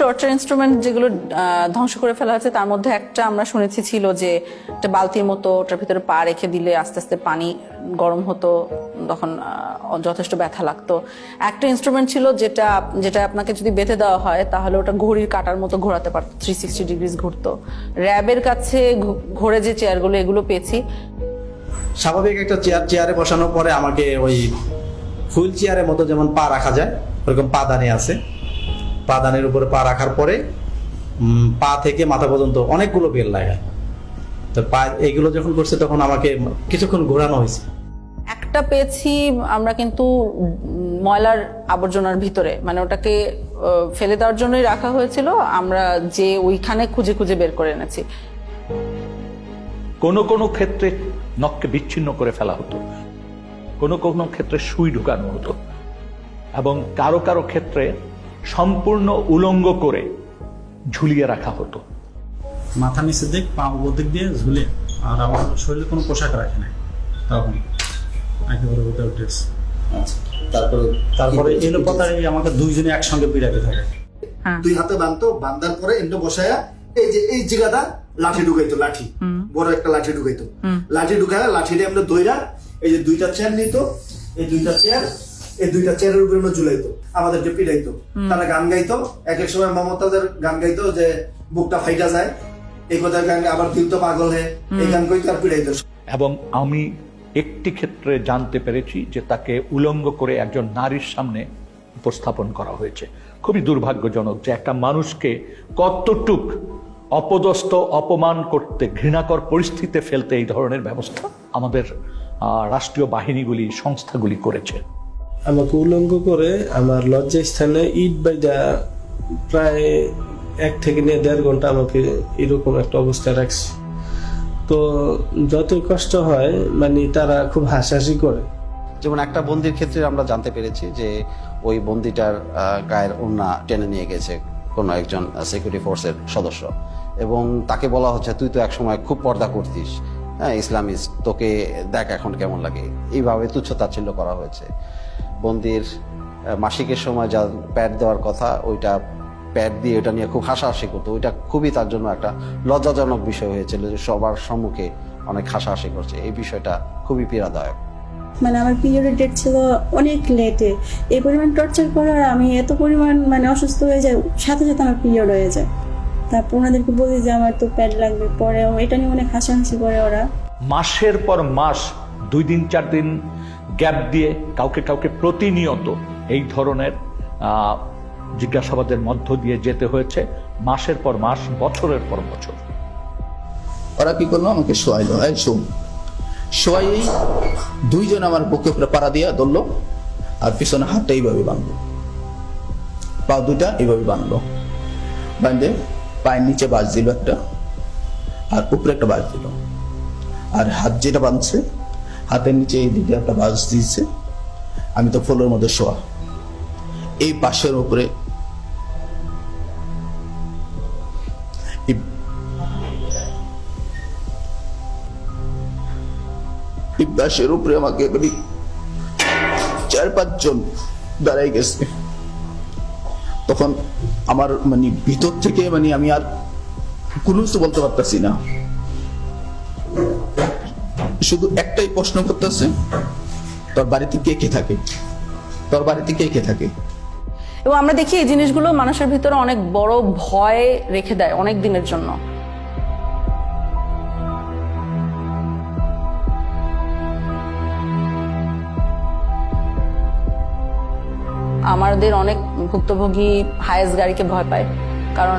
Torture instrument যেগুলো ধ্বংস করে ফেলা হয়েছে, তার মধ্যে একটা আমরা শুনেছি ছিল যে একটা বালতির মতো ওটার ভিতরে পা রেখে দিলে আস্তে আস্তে পানি গরম হতো, তখন যথেষ্ট ব্যথা লাগতো। একটা ইনস্ট্রুমেন্ট ছিল যেটা যেটা আপনাকে যদি বেঁধে দেওয়া হয়, তাহলে ওটা ঘড়ির কাটার মতো ঘোরাতে পারতো থ্রি সিক্সটি ডিগ্রিজ ঘুরতো। র্যাবের কাছে ঘোরে যে চেয়ারগুলো এগুলো পেয়েছি। স্বাভাবিক একটা চেয়ার চেয়ারে বসানোর পরে আমাকে ওই হুইল চেয়ারের মতো যেমন পা রাখা যায়, ওরকম পাদানি আছে। পাদানির উপরে পা রাখার পরে উম, পা থেকে মাথা পর্যন্ত অনেকগুলো বেল লাগায়। তো পা এইগুলো যখন করছে তখন আমাকে কিছুক্ষণ ঘোরানো হয়েছে। একটা পেয়েছি আমরা কিন্তু ময়লার আবর্জনার ভিতরে মানে ওটাকে ফেলে দেওয়ার জন্যই রাখা হয়েছিল আমরা যে ওইখানে খুঁজে খুঁজে বের করে এনেছি। কোনো কোনো ক্ষেত্রে নখকে বিচ্ছিন্ন করে ফেলা হতো। কোনো কোনো ক্ষেত্রে সুই ঢুকানো হতো। এবং কারও কারও ক্ষেত্রে সম্পূর্ণ উলঙ্গ করে ঝুলিয়ে রাখা হতো। মাথা নিচে দিক পা উপর দিক দিয়ে ঝুলে আর আমার শরীরে কোনো পোশাক রাখে নাই। তখন একেবারে উইদাউট ড্রেস তারপরে তারপরে এলো পতায় আমাকে দুইজনে একসঙ্গে পিড়াতে থাকে হ্যাঁ। দুই হাতে বানতো বান্ধার পরে এন্ড বসায়া এই যে এই জায়গাটা লাঠি ঢুকাইতো লাঠি। বড় একটা লাঠি ঢুকাইতো। লাঠি ঢুকায় লাঠিটা আমরা দইরা এই যে দুইটা চেয়ার নিত। এই দুইটা চেয়ার এই দুইটা চেয়ারের উপরে আমরা ঝুলাইতো আমাদেরকে পিড়াইতো তারা গান গাইতো এক এক সময় মমতাদের গান গাইতো যে বুকটা ফাইটা যায় এই কথা গান আবার দিল তো পাগল হে এই গান কইতো আর পিড়াইতো এবং আমি একটি ক্ষেত্রে জানতে পেরেছি যে তাকে উলঙ্গ করে একজন নারীর সামনে উপস্থাপন করা হয়েছে। খুবই দুর্ভাগ্যজনক যে একটা মানুষকে কতটুক অপদস্থ অপমান করতে ঘৃণাকর পরিস্থিতিতে ফেলতে এই ধরনের ব্যবস্থা আমাদের আহ, রাষ্ট্রীয় বাহিনীগুলি সংস্থাগুলি করেছে। আমাকে উলঙ্গ করে আমার লজ্জা স্থানে ইট বাইদা প্রায় এক থেকে নিয়ে দেড় ঘণ্টা আমাকে এরকম একটা অবস্থায় রাখছে। তো যতই কষ্ট হয় মানে তারা খুব হাসাহাসি করে। যেমন একটা বন্দির ক্ষেত্রে আমরা জানতে পেরেছি যে ওই বন্দিটার গায়ের ওড়না টেনে নিয়ে গেছে কোনো একজন সিকিউরিটি ফোর্সের সদস্য। এবং তাকে বলা হচ্ছে, তুই তো একসময় খুব পর্দা করতিস। হ্যাঁ ইসলামিস্ট, তোকে দেখ এখন কেমন লাগে। এইভাবে তুচ্ছ তাচ্ছিল্য করা হয়েছে। বন্দির মাসিকের সময় যা প্যাড দেওয়ার কথা ওইটা প্যাড দিয়ে ওটা নিয়ে খুব হাসাহাসি করতো। ওইটা খুবই তার জন্য একটা লজ্জাজনক বিষয় হয়েছিল যে সবার সম্মুখে অনেক হাসাহাসি করছে। এই বিষয়টা খুবই পীড়াদায়ক। মানে আমার পিরিয়ডের ডেট ছিল অনেক লেটে এই পরিমাণ টর্চার করার আমি এত পরিমাণ মানে অসুস্থ হয়ে যায় সাথে সাথে আমার পিরিয়ড হয়ে যায়। তারপর ওনাদেরকে বলি যে আমার তো প্যাড লাগবে পরে এটা নিয়ে অনেক হাসাহাসি করে ওরা। মাসের পর মাস দুই দিন চার দিন গ্যাপ দিয়ে কাউকে কাউকে প্রতিনিয়ত এই ধরনের জিজ্ঞাসাবাদের মধ্য দিয়ে যেতে হয়েছে, মাসের পর মাস, বছরের পর বছর। ওরা কি করল? আমাকে শোয়াইলো। শোন। শোয়াই দুইজন আমার বুকে উপরে পাড়া দিয়া ধরলো, আর পিছনে হাতটা এইভাবে বাঁধলো। পা দুইটা এইভাবে বাঁধলো। বাঁধে পায়ের নিচে বাজ দিল একটা, আর উপরে একটা বাজ দিল। আর হাত যেটা বাঁধছে হাতের নিচে এই দিকে একটা বাজ দিয়েছে। আমি তো ফোলের মধ্যে শোয়া। এই পাশের উপরে বাসের উপরে আমাকে এখানে চার পাঁচজন দাঁড়াই গেছে। তখন আমার মানে ভিতর থেকে মানে আমি আর কোনো কিছু বলতে পারতেছি না। শুধু একটাই প্রশ্ন করতেছে, তোর বাড়িতে কে কে থাকে? তোর বাড়িতে কে কে থাকে? এবং আমরা দেখি এই জিনিসগুলো মানুষের ভিতরে অনেক বড় ভয় রেখে দেয় অনেক দিনের জন্য। আমাদের অনেক ভুক্তভোগী হায়েস গাড়িকে ভয় পায়, কারণ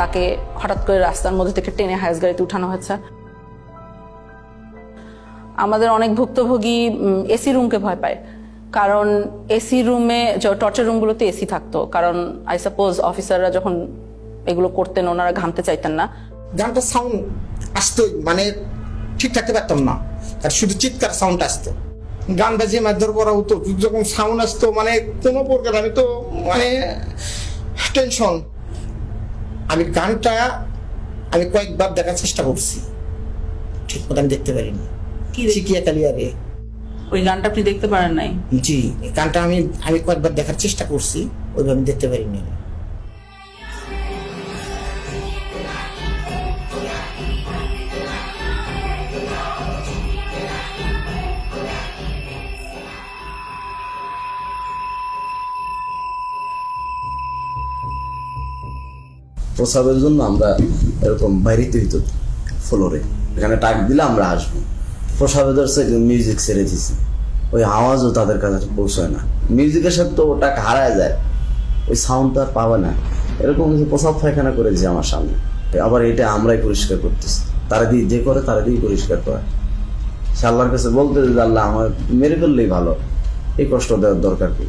তাকে হঠাৎ করে রাস্তার মধ্যে থেকে টেনে হায়েস গাড়িতে উঠানো হয়েছে। আমাদের অনেক ভুক্তভোগী এসি রুমকে ভয় পায়। কারণ এসি রুমে টর্চার রুমগুলোতে এসি থাকতো। কারণ আই সাপোজ অফিসাররা যখন এগুলো করতেন, ওনারা ঘামতে চাইতেন না। গানটা সাউন্ড আসতোই মানে ঠিক থাকতে পারতাম না। আর শুধু চিৎকার সাউন্ড আসতো। গান বাজিয়ে মারধর করা হতো, যখন সাউন্ড আসতো মানে কোনো প্রকার আমি তো মানে টেনশন আমি গানটা, আমি কয়েকবার দেখার চেষ্টা করছি। ঠিক মতো আমি দেখতে পারিনি। চিকিয়া কালিয়ারে ওই গানটা আপনি দেখতে পারেন নাই? জি গানটা আমি আমি কয়েকবার দেখার চেষ্টা করছি ওইভাবে দেখতে পারিনি। প্রসাবের জন্য আমরা এরকম বাইরেতে হইতো ফ্লোরে। এখানে টাক দিলে আমরা আসব। প্রসাবে ধরছে মিউজিক ছেড়ে দিয়েছে। ওই আওয়াজও তাদের কাছে পৌঁছায় না। মিউজিকের সাথে তো ওটা হারায় যায়। ওই সাউন্ড তো আর পাবে না। এরকম কিছু প্রসাব পায়খানা করেছে আমার সামনে। আবার এটা আমরাই পরিষ্কার করতেছি। তারা দিয়ে যে করে, তারা দিয়ে পরিষ্কার করে। সে আল্লাহর কাছে বলতে যে, আল্লাহ, আমার মেরে ফেললেই ভালো। এই কষ্ট দেওয়ার দরকার কি?